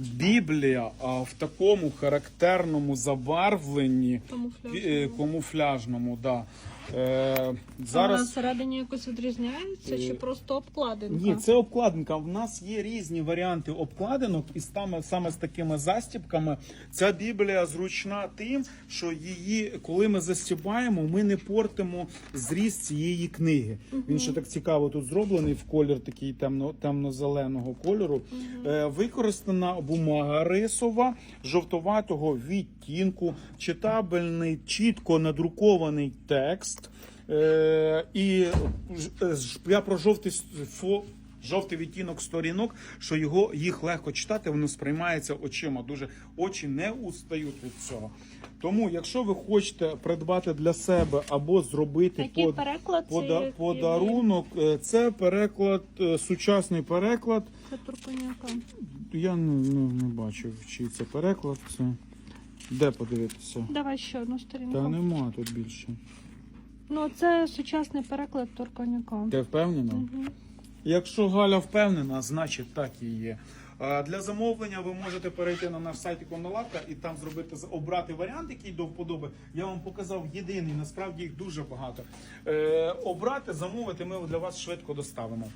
Біблія а, в такому характерному забарвленні Камуфляжному. е, камуфляжному. Да. Е, Вона всередині якось відрізняється чи Е, просто обкладинка? Ні, це обкладинка. В нас є різні варіанти обкладинок, і саме, саме з такими застібками. Ця біблія зручна тим, що її, коли ми застібаємо, ми не портимо зріст цієї книги. Він ще так цікаво тут зроблений в колір такий темно, темно-зеленого кольору. Е, використана бумага рисова, жовтоватого відтінку, читабельний, чітко надрукований текст. Е, і е, я про жовтий фо. Жовтий відтінок сторінок, що його їх легко читати, воно сприймається очима. Дуже очі не устають від цього. Тому, якщо ви хочете придбати для себе або зробити Який под- переклад пода- подарунок, е, це переклад, е, сучасний переклад. Це Турконяка. Я не, не, не бачив, чий це переклад. Це де подивитися? Давай ще одну сторінку. Та нема тут більше. Ну, це сучасний переклад Турконяка. Ти впевнена? Мгм. Якщо Галя впевнена, значить так і є. Для замовлення ви можете перейти на наш сайт Іконолавка і там зробити обрати варіант, який до вподоби. Я вам показав єдиний, насправді їх дуже багато. Е, обрати, замовити, ми для вас швидко доставимо.